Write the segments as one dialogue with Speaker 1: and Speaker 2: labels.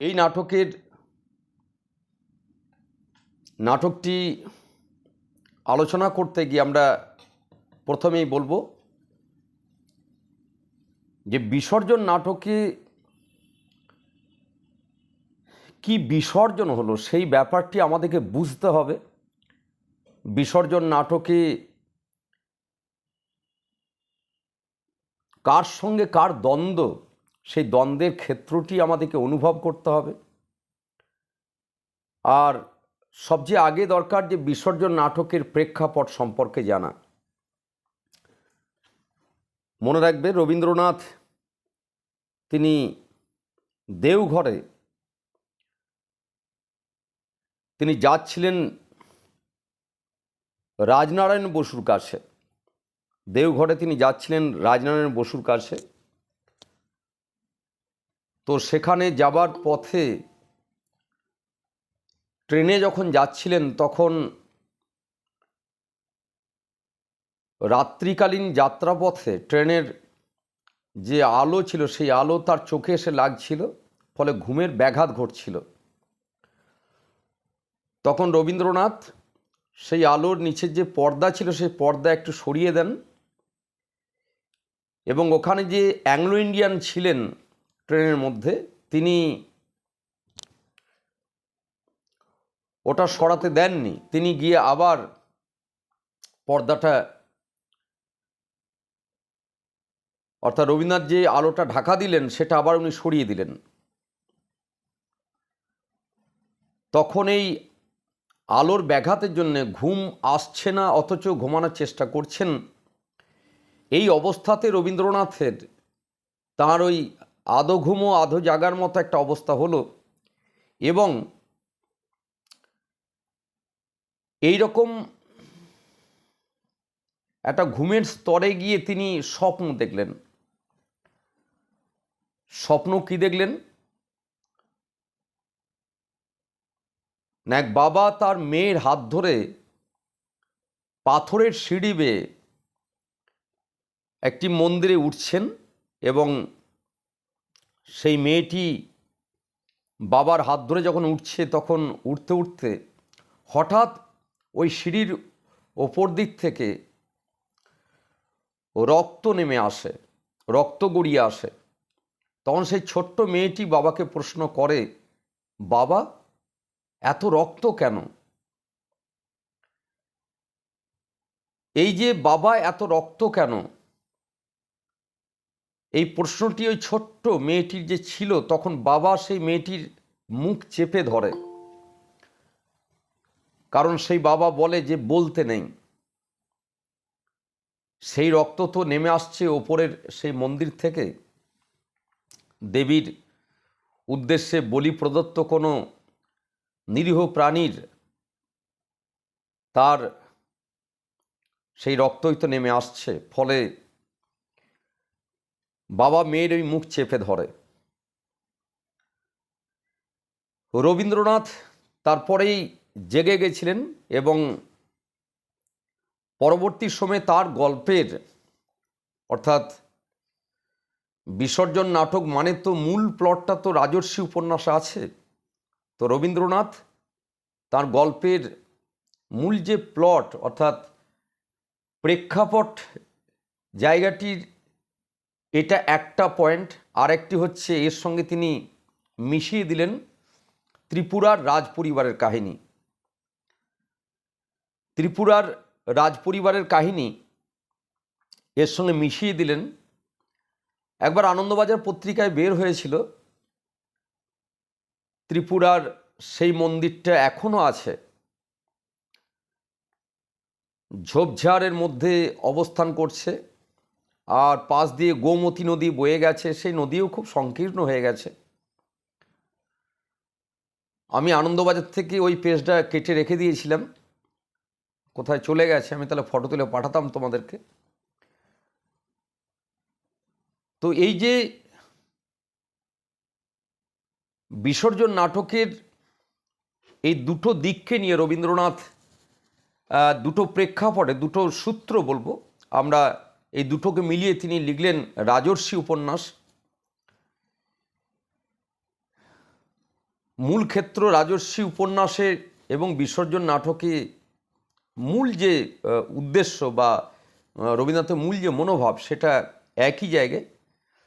Speaker 1: এই নাটকের নাটকটি আলোচনা করতে গিয়ে আমরা প্রথমেই বলব যে বিসর্জন নাটকে কি বিসর্জন হলো সেই ব্যাপারটি আমাদেরকে বুঝতে হবে। বিসর্জন নাটকে কার সঙ্গে কার দ্বন্দ্ব সেই দ্বন্দ্বের ক্ষেত্রটি আমাদেরকে অনুভব করতে হবে। আর সবচেয়ে আগে দরকার যে বিসর্জন নাটকের প্রেক্ষাপট সম্পর্কে জানা। মনে রাখবে রবীন্দ্রনাথ, তিনি দেওঘরে তিনি যাচ্ছিলেন রাজনারায়ণ বসুর কাছে। দেওঘরে তিনি যাচ্ছিলেন রাজনারায়ণ বসুর কাছে। তো সেখানে যাবার পথে ট্রেনে যখন যাচ্ছিলেন, তখন রাত্রিকালীন যাত্রাপথে ট্রেনের যে আলো ছিল, সেই আলো তার চোখে এসে লাগছিল, ফলে ঘুমের ব্যাঘাত ঘটছিল। তখন রবীন্দ্রনাথ সেই আলোর নিচের যে পর্দা ছিল, সেই পর্দা একটু সরিয়ে দেন এবং ওখানে যে অ্যাংলো ইন্ডিয়ান ছিলেন ট্রেনের মধ্যে তিনি ওটা সরাতে দেননি। তিনি গিয়ে আবার পর্দাটা অর্থাৎ রবীন্দ্রনাথ যে আলোটা ঢাকা দিলেন, সেটা আবার উনি সরিয়ে দিলেন। তখন এই আলোর ব্যাঘাতের জন্য ঘুম আসছে না, অথচ ঘুমানোর চেষ্টা করছেন। এই অবস্থাতে রবীন্দ্রনাথের তার ওই আধো ঘুমো, আধো জাগার মতো একটা অবস্থা হলো। এবং এই রকম একটা ঘুমের স্তরে গিয়ে তিনি স্বপ্ন দেখলেন। স্বপ্ন কি দেখলেন? এক বাবা তার মেয়ের হাত ধরে পাথরের সিঁড়ি বেয়ে একটি মন্দিরে উঠছেন এবং সেই মেয়েটি বাবার হাত ধরে যখন উঠছে, তখন উঠতে উঠতে হঠাৎ ওই সিঁড়ির ওপর দিক থেকে রক্ত নেমে আসে, রক্ত গড়িয়ে আসে। তখন সেই ছোট্ট মেয়েটি বাবাকে প্রশ্ন করে, বাবা, এত রক্ত কেন? এই যে বাবা, এত রক্ত কেন? এই প্রশ্নটি ওই ছোট্ট মেয়েটির যে ছিল, তখন বাবা সেই মেয়েটির মুখ চেপে ধরে। কারণ সেই বাবা বলে যে, বলতে নেই। সেই রক্ত তো নেমে আসছে ওপরের সেই মন্দির থেকে। দেবীর উদ্দেশ্যে বলি প্রদত্ত কোনো নিরীহ প্রাণীর তার সেই রক্তই তো নেমে আসছে। ফলে বাবা মেয়ের ওই মুখ চেপে ধরে। রবীন্দ্রনাথ তারপরেই জেগে গেছিলেন এবং পরবর্তী সময়ে তার গল্পের, অর্থাৎ বিসর্জন নাটক মানে তো মূল প্লটটা তো রাজর্ষি উপন্যাস আছে। তো রবীন্দ্রনাথ তার গল্পের মূল যে প্লট, অর্থাৎ প্রেক্ষাপট জায়গাটির এটা একটা পয়েন্ট। আর একটি হচ্ছে, এর সঙ্গে তিনি মিশিয়ে দিলেন ত্রিপুরার রাজ পরিবারের কাহিনী। ত্রিপুরার রাজ পরিবারের কাহিনী এর সঙ্গে মিশিয়ে দিলেন। একবার আনন্দবাজার পত্রিকায় বের হয়েছিল, ত্রিপুরার সেই মন্দিরটা এখনও আছে। ঝোপঝাড়ের মধ্যে অবস্থান করছে। আর পাশ দিয়ে গোমতী নদী বয়ে গেছে, সেই নদীও খুব সংকীর্ণ হয়ে গেছে। আমি আনন্দবাজার থেকে ওই পেজটা কেটে রেখে দিয়েছিলাম। কোথায় চলে গেছে আমি তাহলে ফটো তুলে পাঠাতাম তোমাদেরকে। তো এই যে বিসর্জন নাটকের এই দুটো দিককে নিয়ে রবীন্দ্রনাথ দুটো প্রেক্ষাপটে, দুটো সূত্র বলব, আমরা এই দুটোকে মিলিয়ে তিনি লিখলেন রাজর্ষি উপন্যাস। মূল ক্ষেত্র রাজস্বী উপন্যাসে এবং বিসর্জন নাটকে মূল যে উদ্দেশ্য বা রবীন্দ্রনাথের মূল যে মনোভাব সেটা একই জায়গায়।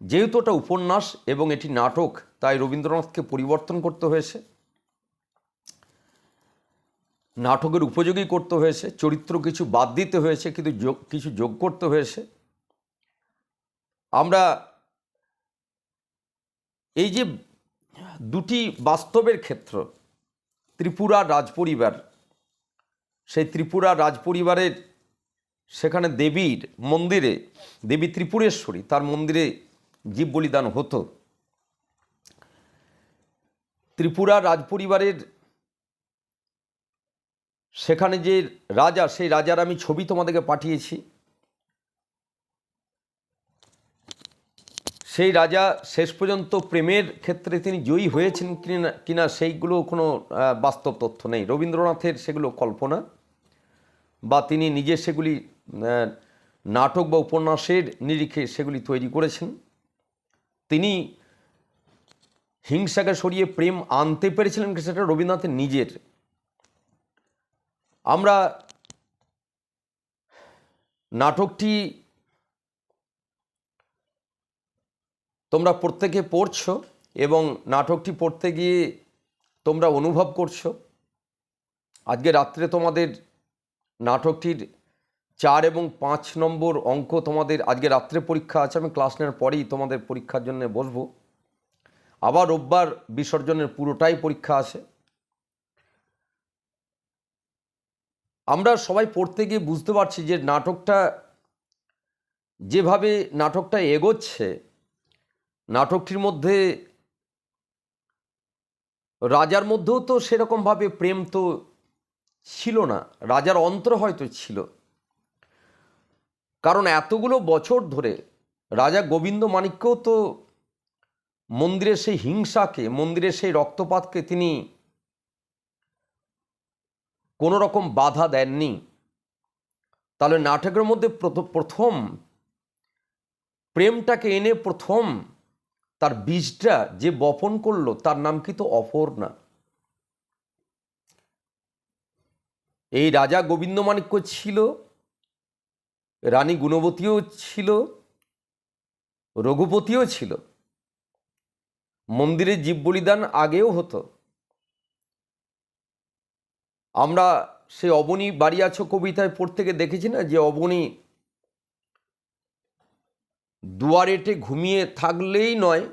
Speaker 1: যেহেতু ওটা উপন্যাস এবং এটি নাটক, তাই রবীন্দ্রনাথকে পরিবর্তন করতে হয়েছে। নাটকের উপযোগী করতে হয়েছে, চরিত্র কিছু বাদ দিতে হয়েছে, কিন্তু যোগ, কিছু যোগ করতে হয়েছে। আমরা এই যে দুটি বাস্তবের ক্ষেত্র, ত্রিপুরা রাজপরিবার, সেই ত্রিপুরা রাজপরিবারের সেখানে দেবীর মন্দিরে, দেবী ত্রিপুরেশ্বরী, তার মন্দিরে জীব বলিদান হতো। ত্রিপুরা রাজপরিবারের সেখানে যে রাজা, সেই রাজার আমি ছবি তোমাদেরকে পাঠিয়েছি। সেই রাজা শেষ পর্যন্ত প্রেমের ক্ষেত্রে তিনি জয়ী হয়েছেন কিনা সেইগুলো কোনো বাস্তব তথ্য নেই। রবীন্দ্রনাথের সেগুলো কল্পনা বা তিনি নিজে সেগুলি নাটক বা উপন্যাসের নিরিখে সেগুলি তৈরি করেছেন। তিনি হিংসাকে সরিয়ে প্রেম আনতে পেরেছিলেন সেটা রবীন্দ্রনাথের নিজের আমরা নাটকটি তোমরা প্রত্যেকে পড়ছো এবং নাটকটি পড়তে গিয়ে তোমরা অনুভব করছ। আজকে রাত্রে তোমাদের নাটকটির চার এবং পাঁচ নম্বর অঙ্ক তোমাদের আজকে রাত্রে পরীক্ষা আছে, আমি ক্লাস নেওয়ার পরেই তোমাদের পরীক্ষার জন্য বসবো। আবার রোববার বিসর্জনের পুরোটাই পরীক্ষা আছে। আমরা সবাই পড়তে গিয়ে বুঝতে পারছি যে নাটকটা, যেভাবে নাটকটা এগোচ্ছে, নাটকটির মধ্যে রাজার মধ্যেও তো সেরকমভাবে প্রেম তো ছিল না, রাজার অন্তর হয়তো ছিল। কারণ এতগুলো বছর ধরে রাজা গোবিন্দ মাণিক্যও তো মন্দিরের সেই হিংসাকে, মন্দিরের সেই রক্তপাতকে তিনি কোনো রকম বাধা দেননি। তাহলে নাটকের মধ্যে প্রথম প্রেমটাকে এনে প্রথম তার বীজটা যে বপন করল, তার নাম কি কিন্তু অপর্ণা। এই রাজা গোবিন্দমাণিক্য ছিল, রানী গুণবতীও ছিল, রঘুপতিও ছিল। মন্দিরে জীব বলিদান আগেও হতো। আমরা সেই অবনী বাড়ি আছো কবিতায় গিয়ে দেখেছি না যে অবনী দুয়ারেটে ঘুমিয়ে থাকলেই নয়,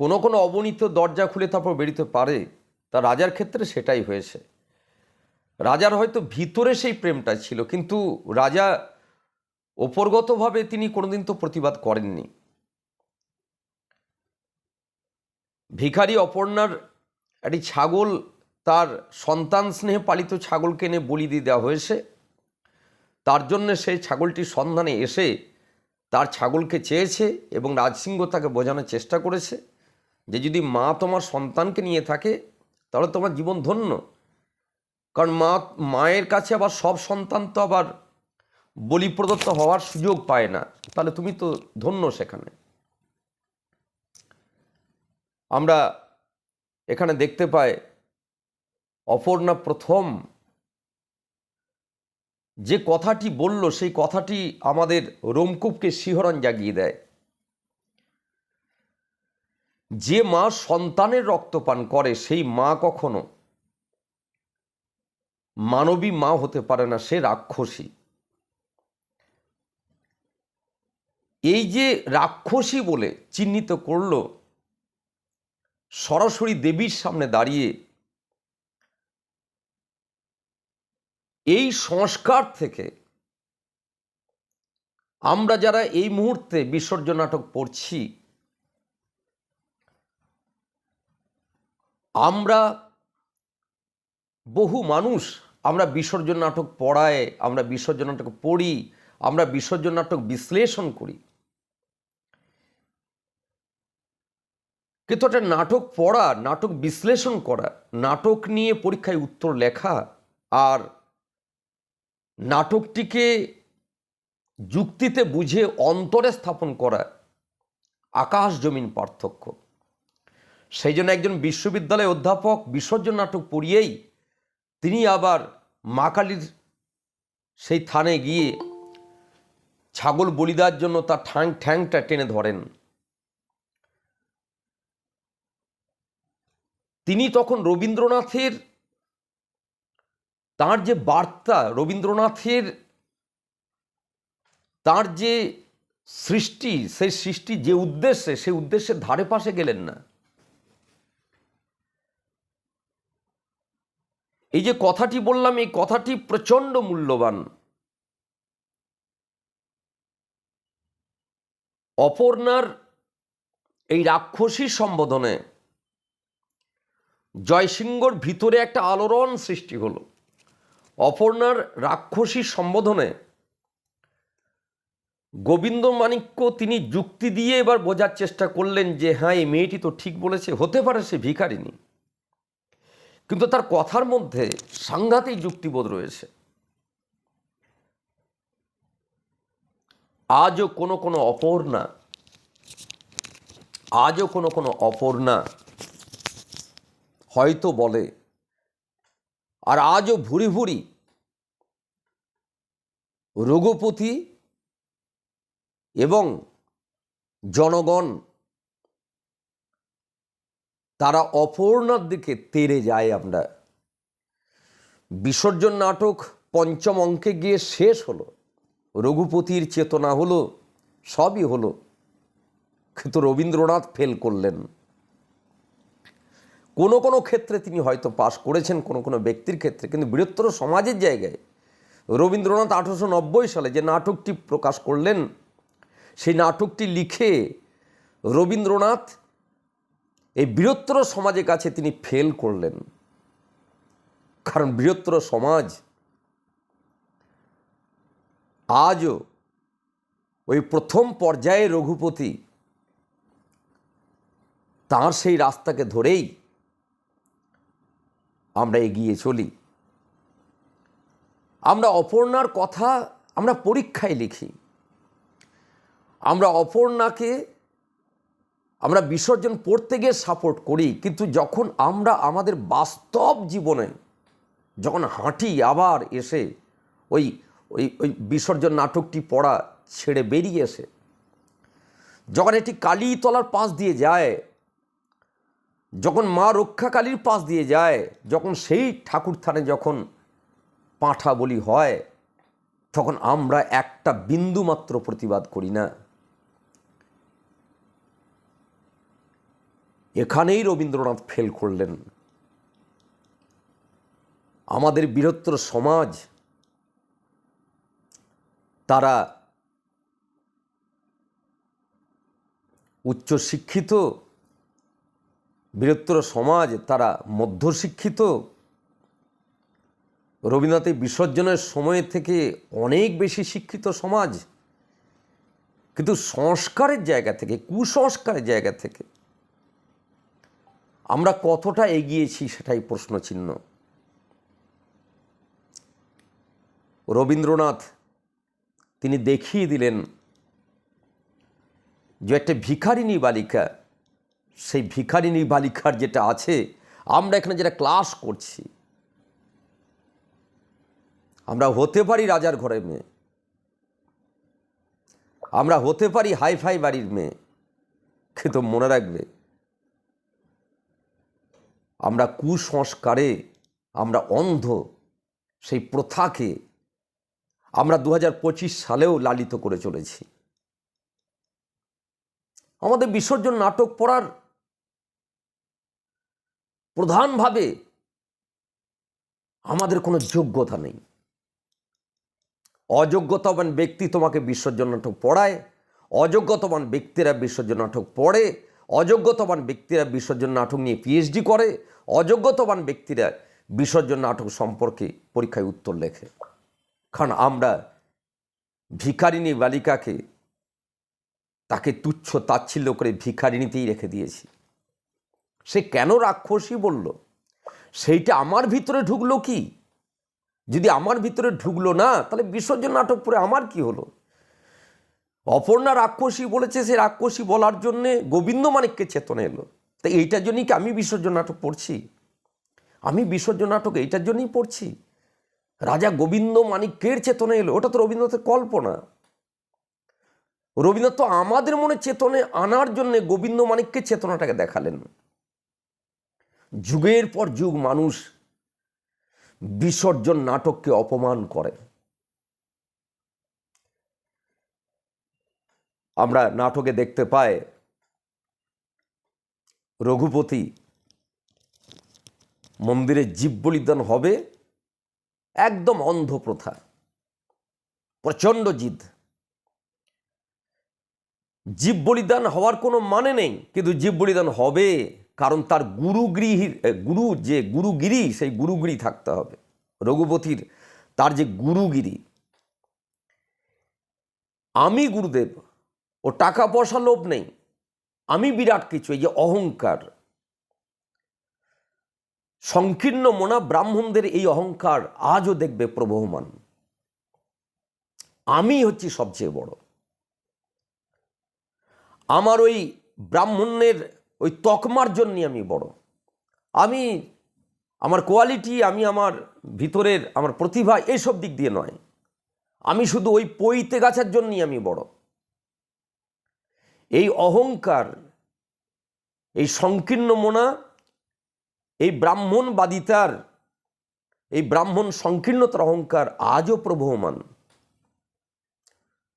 Speaker 1: কোনো কোনো অবনীত দরজা খুলে তারপর বেরিতে পারে। তা রাজার ক্ষেত্রে সেটাই হয়েছে। রাজার হয়তো ভিতরে সেই প্রেমটা ছিল, কিন্তু রাজা ওপরগতভাবে তিনি কোনোদিন তো প্রতিবাদ করেননি। ভিখারি অপর্ণার একটি ছাগল তার সন্তান স্নেহে পালিত ছাগলকে এনে বলি দিয়ে দেওয়া হয়েছে। তার জন্য সেই ছাগলটির সন্ধানে এসে তার ছাগলকে চেয়েছে এবং রাজসিংহ তাকে বোঝানোর চেষ্টা করেছে যে যদি মা তোমার সন্তানকে নিয়ে থাকে, তাহলে তোমার জীবন ধন্য। কারণ মা, মায়ের কাছে আবার সব সন্তান তো আবার বলি প্রদত্ত হওয়ার সুযোগ পায় না, তাহলে তুমি তো ধন্য সেখানে। আমরা এখানে দেখতে পাই অপর্ণা প্রথম যে কথাটি বলল, সেই কথাটি আমাদের রোমকূপকে শিহরণ জাগিয়ে দেয়। যে মা সন্তানের রক্তপান করে, সেই মা কখনো মানবী মা হতে পারে না, সে রাক্ষসী। এই যে রাক্ষসী বলে চিহ্নিত করল, সরাসরি দেবীর সামনে দাঁড়িয়ে এই সংস্কার থেকে আমরা যারা এই মুহূর্তে বিসর্জন নাটক পড়ছি, আমরা বহু মানুষ আমরা বিসর্জন নাটক পড়ায়, আমরা বিসর্জন নাটক পড়ি, আমরা বিসর্জন নাটক বিশ্লেষণ করি। কিন্তু একটা নাটক পড়া, নাটক বিশ্লেষণ করা, নাটক নিয়ে পরীক্ষায় উত্তর লেখা আর নাটকটিকে যুক্তিতে বুঝে অন্তরে স্থাপন করা আকাশ জমিন পার্থক্য। সেই জন্য একজন বিশ্ববিদ্যালয় অধ্যাপক বিসর্জন নাটক পড়িয়েই তিনি আবার মা কালীর সেই থানে গিয়ে ছাগল বলি দেওয়ার জন্য তার ঠ্যাং ঠ্যাংটা টেনে ধরেন। তিনি তখন রবীন্দ্রনাথের তার যে বার্তা রবীন্দ্রনাথের, তার যে সৃষ্টি, সেই সৃষ্টি যে উদ্দেশ্যে, সেই উদ্দেশ্যের ধারে পাশে গেলেন না। এই যে কথাটি বললাম, এই কথাটি প্রচণ্ড মূল্যবান। অপর্ণার এই রাক্ষসী সম্বোধনে জয়সিংহর ভিতরে একটা আলোড়ন সৃষ্টি হলো। অপর্ণার রাক্ষসী সম্বোধনে গোবিন্দ মাণিক্য তিনি যুক্তি দিয়ে এবার বোঝার চেষ্টা করলেন যে হ্যাঁ এই মেয়েটি তো ঠিক বলেছে, হতে পারে সে ভিখারিনী কিন্তু তার কথার মধ্যে সাংঘাতিক যুক্তিবোধ রয়েছে। আজও কোনো কোনো অপর্ণা, আজও কোনো কোনো অপর্ণা হয়তো বলে আর আজও ভুরি ভুরি রঘুপতি এবং জনগণ তারা অপর্ণার দিকে তেরে যায় আমরা। বিসর্জন নাটক পঞ্চম অঙ্কে গিয়ে শেষ হলো। রঘুপতির চেতনা হলো, সবই হলো। কিন্তু রবীন্দ্রনাথ ফেল করলেন। কোনো কোনো ক্ষেত্রে তিনি হয়তো পাশ করেছেন, কোনো কোনো ব্যক্তির ক্ষেত্রে। কিন্তু বৃহত্তর সমাজের জায়গায় রবীন্দ্রনাথ আঠারোশো নব্বই সালে যে নাটকটি প্রকাশ করলেন, সেই নাটকটি লিখে রবীন্দ্রনাথ এই বৃহত্তর সমাজের কাছে তিনি ফেল করলেন। কারণ বৃহত্তর সমাজ আজও ওই প্রথম পর্যায়ে রঘুপতি তার সেই রাস্তাকে ধরেই আমরা এগিয়ে চলি। আমরা অপর্ণার কথা আমরা পরীক্ষায় লিখি। আমরা অপর্ণাকে আমরা বিসর্জন পড়তে গিয়ে সাপোর্ট করি, কিন্তু যখন আমরা আমাদের বাস্তব জীবনে যখন হাঁটি আবার এসে ওই ওই ওই বিসর্জন নাটকটি পড়া ছেড়ে বেরিয়ে এসে, যখন এটি কালীতলার পাশ দিয়ে যায় যখন মা রক্ষাকালীর পাশ দিয়ে যায়, যখন সেই ঠাকুর থানে যখন পাঁঠা বলি হয়, তখন আমরা একটা বিন্দু মাত্র প্রতিবাদ করি না। এখানেই রবীন্দ্রনাথ ফেল করলেন। আমাদের বৃহত্তর সমাজ, তারা উচ্চশিক্ষিত বৃহত্তর সমাজ, তারা মধ্যশিক্ষিত। রবীন্দ্রনাথের বিসর্জনের সময় থেকে অনেক বেশি শিক্ষিত সমাজ। কিন্তু সংস্কারের জায়গা থেকে, কুসংস্কারের জায়গা থেকে আমরা কতটা এগিয়েছি সেটাই প্রশ্ন চিহ্ন রবীন্দ্রনাথ, তিনি দেখিয়ে দিলেন যে একটা ভিখারিণী বালিকা সেই ভিখারিনী বালিকার যেটা আছে, আমরা এখানে যেটা ক্লাস করছি, আমরা হতে পারি রাজার ঘরের মেয়ে, আমরা হতে পারি হাইফাই বাড়ির মেয়ে, কিন্তু মনে রাখবে, আমরা কুসংস্কারে, আমরা অন্ধ, সেই প্রথাকে আমরা দু হাজার পঁচিশ সালেও লালিত করে চলেছি। আমাদের বিসর্জন নাটক পড়ার প্রধানভাবে আমাদের কোনো যোগ্যতা নেই। অযোগ্যতাবান ব্যক্তি তোমাকে বিসর্জন নাটক পড়ায়, অযোগ্যতাবান ব্যক্তিরা বিসর্জন নাটক পড়ে, অযোগ্যতাবান ব্যক্তিরা বিসর্জন নাটক নিয়ে পিএইচডি করে, অযোগ্যতাবান ব্যক্তিরা বিসর্জন নাটক সম্পর্কে পরীক্ষায় উত্তর লেখে। কারণ আমরা ভিখারিণী বালিকাকে তাকে তুচ্ছ তাচ্ছিল্য করে ভিখারিণীতেই রেখে দিয়েছি। সে কেন রাক্ষসী বলল? সেইটা আমার ভিতরে ঢুকলো কি? যদি আমার ভিতরে ঢুকলো না, তাহলে বিসর্জন নাটক পড়ে আমার কি হলো? অপর্ণা রাক্ষসী বলেছে, সে রাক্ষসী বলার জন্যে গোবিন্দ মানিককে চেতনা এলো। তা এইটার জন্যই কি আমি বিসর্জন নাটক পড়ছি? আমি বিসর্জন নাটক এইটার জন্যই পড়ছি? রাজা গোবিন্দ মানিক্যের চেতনা এলো, ওটা তো রবীন্দ্রনাথের কল্পনা। রবীন্দ্রনাথ তো আমাদের মনে চেতনে আনার জন্যে গোবিন্দ মানিককে চেতনাটাকে দেখালেন। যুগের পর যুগ মানুষ বিসর্জন নাটককে অপমান করে। আমরা নাটকে দেখতে পাই রঘুপতি মন্দিরে জীব বলিদান হবে, একদম অন্ধ প্রথা প্রচণ্ড জিদ। জীব বলিদান হওয়ার কোনো মানে নেই, কিন্তু জীব বলিদান হবে। কারণ তার গুরুগৃহীর গুরু যে গুরুগিরি, সেই গুরুগিরি থাকতে হবে। রঘুপতির, তার যে গুরুগিরি। আমি গুরুদেব, ও টাকা পয়সা লোভ নেই। আমি বিরাট কিছু, এই যে অহংকার। সংকীর্ণ মোনা ব্রাহ্মণদের এই অহংকার আজও দেখবে প্রবহমান। আমি হচ্ছি সবচেয়ে বড়। আমার ওই ব্রাহ্মণের ওই তকমার জন্যই আমি বড়। আমি, আমার কোয়ালিটি, আমি আমার ভিতরের, আমার প্রতিভা এইসব দিক দিয়ে নয়। আমি শুধু ওই পৈতে গাছার জন্যই আমি বড়। এই অহংকার, এই সংকীর্ণ মোনা, এই ব্রাহ্মণবাদিতার, এই ব্রাহ্মণ সংকীর্ণতার অহংকার আজও প্রবহমান।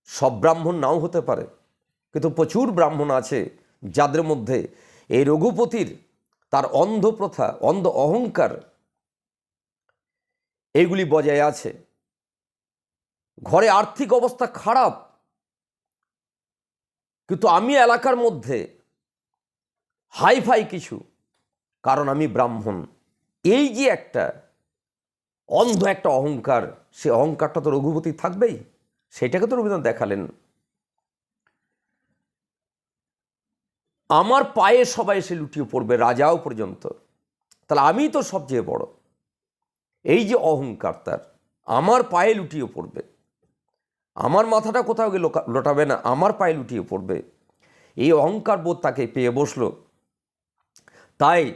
Speaker 1: সব ব্রাহ্মণ নাও হতে পারে, কিন্তু প্রচুর ব্রাহ্মণ আছে যাদের মধ্যে এই রঘুপতির তার অন্ধ প্রথা, অন্ধ অহংকার এইগুলি বজায় আছে। ঘরে আর্থিক অবস্থা খারাপ, কিন্তু আমি এলাকার মধ্যে হাইফাই কিছু, কারণ আমি ব্রাহ্মণ। এই যে একটা অন্ধ একটা অহংকার, সে অহংকারটা তো রঘুপতি থাকবেই, সেটাকে তো রবীন্দ্রনাথ দেখালেন। আমার পায়ে সবাই এসে লুটিয়ে পড়বে, রাজাও পর্যন্ত। তাহলে আমি তো সবচেয়ে বড়। এই যে অহংকার তার, আমার পায়ে লুটিয়ে পড়বে। আমার মাথাটা কোথাও গিয়ে লোটাবে না, আমার পায়ে লুটিয়ে পড়বে। এই অহংকার বোধ তাকে পেয়ে বসল। তাই